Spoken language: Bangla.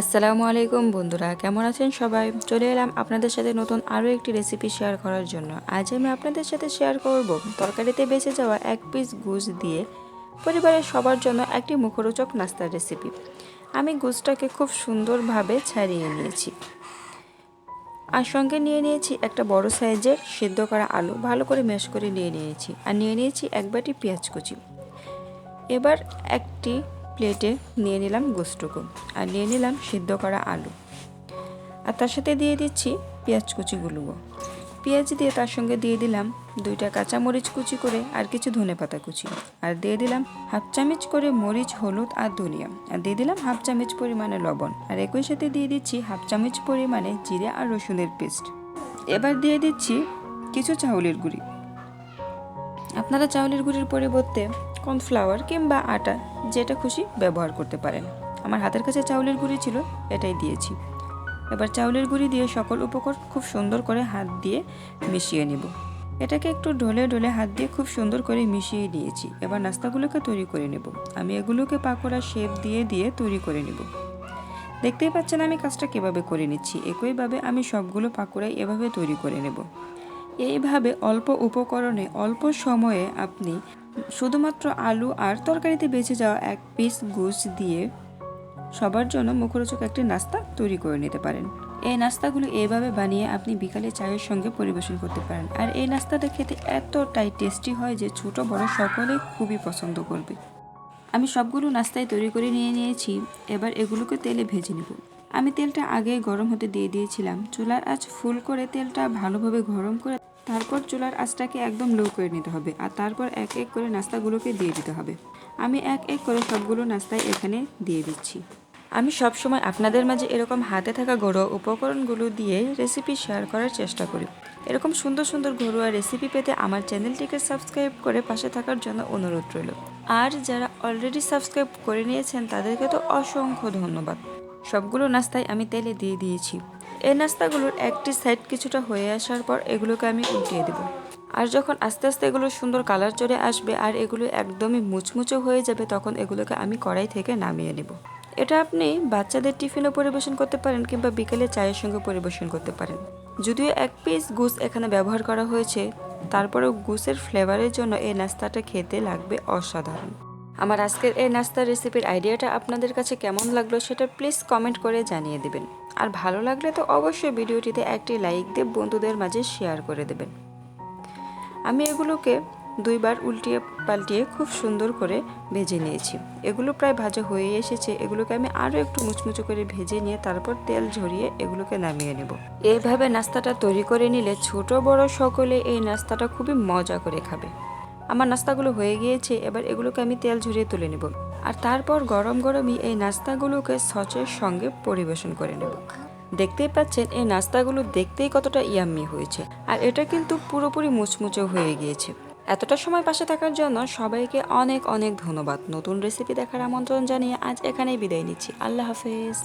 আসসালামু আলাইকুম বন্ধুরা, কেমন আছেন সবাই? চলে এলাম আপনাদের সাথে নতুন আরও একটি রেসিপি শেয়ার করার জন্য। আজ আমি আপনাদের সাথে শেয়ার করব তরকারিতে বেঁচে যাওয়া এক পিস গুজ দিয়ে পরিবারের সবার জন্য একটি মুখরোচক নাস্তার রেসিপি আমি গুজটাকে খুব সুন্দরভাবে ছাড়িয়ে নিয়েছি। আর সঙ্গে নিয়ে নিয়েছি একটা বড় সাইজের সিদ্ধ করা আলু, ভালো করে ম্যাশ করে নিয়ে নিয়েছি। আর নিয়ে নিয়েছি এক বাটি পেঁয়াজ কুচি। এবার একটি প্লেটে নিয়ে নিলাম গোস্তটুকু আর নিয়ে নিলাম সিদ্ধ করা আলু। আর তার সাথে দিয়ে দিচ্ছি পেঁয়াজ কুচিগুলোও পেঁয়াজ দিয়ে তার সঙ্গে দিয়ে দিলাম দুইটা কাঁচামরিচ কুচি করে আর কিছু ধনে পাতা কুচি। আর দিয়ে দিলাম হাফ চামচ করে মরিচ, হলুদ আর ধনিয়া। আর দিয়ে দিলাম হাফ চামচ পরিমাণে লবণ। আর একই সাথে দিয়ে দিচ্ছি হাফ চামচ পরিমাণে জিরে আর রসুনের পেস্ট। এবার দিয়ে দিচ্ছি কিছু চাউলের গুঁড়ি। আপনারা চাউলের গুঁড়ির পরিবর্তে কর্নফ্লাওয়ার কিংবা আটা যেটা খুশি ব্যবহার করতে পারেন। আমার হাতের কাছে চাউলের গুঁড়ি ছিল, এটাই দিয়েছি। এবার চাউলের গুঁড়ি দিয়ে সকল উপকরণ খুব সুন্দর করে হাত দিয়ে মিশিয়ে নেব। এটাকে একটু ঢলে ঢলে হাত দিয়ে খুব সুন্দর করে মিশিয়ে নিয়েছি। এবার নাস্তাগুলোকে তৈরি করে নেব। আমি এগুলোকে পাকোড়া শেপ দিয়ে দিয়ে তৈরি করে নেব। দেখতেই পাচ্ছেন আমি কাজটা কীভাবে করে নিচ্ছি। একইভাবে আমি সবগুলো পাকোড়াই এভাবে তৈরি করে নেব। এইভাবে অল্প উপকরণে অল্প সময়ে আপনি শুধুমাত্র আলু আর তরকারিতে বেঁচে যাওয়া এক পিস গুছ দিয়ে সবার জন্য মুখরোচক একটি নাস্তা তৈরি করে নিতে পারেন। এই নাস্তাগুলো এইভাবে বানিয়ে আপনি বিকালে চায়ের সঙ্গে পরিবেশন করতে পারেন। আর এই নাস্তাটা খেতে এতটাই টেস্টি হয় যে ছোট, বড় সকলে খুবই পছন্দ করবে। আমি সবগুলো নাস্তায় তৈরি করে নিয়ে নিয়েছি, এবার এগুলোকে তেলে ভেজে নেব। আমি তেলটা আগে গরম হতে দিয়ে দিয়েছিলাম। চুলার আঁচ ফুল করে তেলটা ভালোভাবে গরম করে তারপর চুলার আঁচটাকে একদম লো করে নিতে হবে আর তারপর এক এক করে নাস্তাগুলোকে দিয়ে দিতে হবে। আমি এক এক করে সবগুলো নাস্তায় এখানে দিয়ে দিচ্ছি। আমি সবসময় আপনাদের মাঝে এরকম হাতে থাকা ঘরোয়া উপকরণগুলো দিয়ে রেসিপি শেয়ার করার চেষ্টা করি। এরকম সুন্দর সুন্দর ঘরোয়া রেসিপি পেতে আমার চ্যানেলটিকে সাবস্ক্রাইব করে পাশে থাকার জন্য অনুরোধ রইল। আর যারা অলরেডি সাবস্ক্রাইব করে নিয়েছেন তাদেরকে তো অসংখ্য ধন্যবাদ। সবগুলো নাস্তায় আমি তেলে দিয়ে দিয়েছি। এই নাস্তাগুলোর একটি সাইড কিছুটা হয়ে আসার পর এগুলোকে আমি উল্টিয়ে দেবো। আর যখন আস্তে আস্তে এগুলো সুন্দর কালার চলে আসবে আর এগুলো একদমই মুচমুচে হয়ে যাবে, তখন এগুলোকে আমি কড়াই থেকে নামিয়ে নেব। এটা আপনি বাচ্চাদের টিফিনও পরিবেশন করতে পারেন কিংবা বিকেলে চায়ের সঙ্গে পরিবেশন করতে পারেন। যদিও এক পিস গুস এখানে ব্যবহার করা হয়েছে, তারপরেও গুসের ফ্লেভারের জন্য এই নাস্তাটা খেতে লাগবে অসাধারণ। আমার আজকের এই নাস্তার রেসিপির আইডিয়াটা আপনাদের কাছে কেমন লাগল সেটা প্লিজ কমেন্ট করে জানিয়ে দেবেন। আর ভালো লাগলে তো অবশ্যই ভিডিওটিতে একটি লাইক দিয়ে বন্ধুদের মাঝে শেয়ার করে দেবেন। আমি এগুলোকে দুইবার উল্টিয়ে পাল্টিয়ে খুব সুন্দর করে ভেজে নিয়েছি। এগুলো প্রায় ভাজা হয়ে এসেছে। এগুলোকে আমি আরও একটু মুচমুচো করে ভেজে নিয়ে তারপর তেল ঝরিয়ে এগুলোকে নামিয়ে নেব। এইভাবে নাস্তাটা তৈরি করে নিলে ছোট বড় সকলে এই নাস্তাটা খুবই মজা করে খাবে। আমার নাস্তাগুলো হয়ে গিয়েছে, এবার এগুলোকে আমি তেল ঝরিয়ে তুলে নেব। আর তারপর গরম গরমই এই নাস্তাগুলোকে সচের সঙ্গে পরিবেশন করে নেব। দেখতেই পাচ্ছেন, এই নাস্তাগুলো দেখতেই কতটা ইয়াম্মি হয়েছে। আর এটা কিন্তু পুরোপুরি মুচমুচে হয়ে গিয়েছে। এতটা সময় পাশে থাকার জন্য সবাইকে অনেক অনেক ধন্যবাদ। নতুন রেসিপি দেখার আমন্ত্রণ জানিয়ে আজ এখানেই বিদায় নিচ্ছি। আল্লাহ হাফেজ।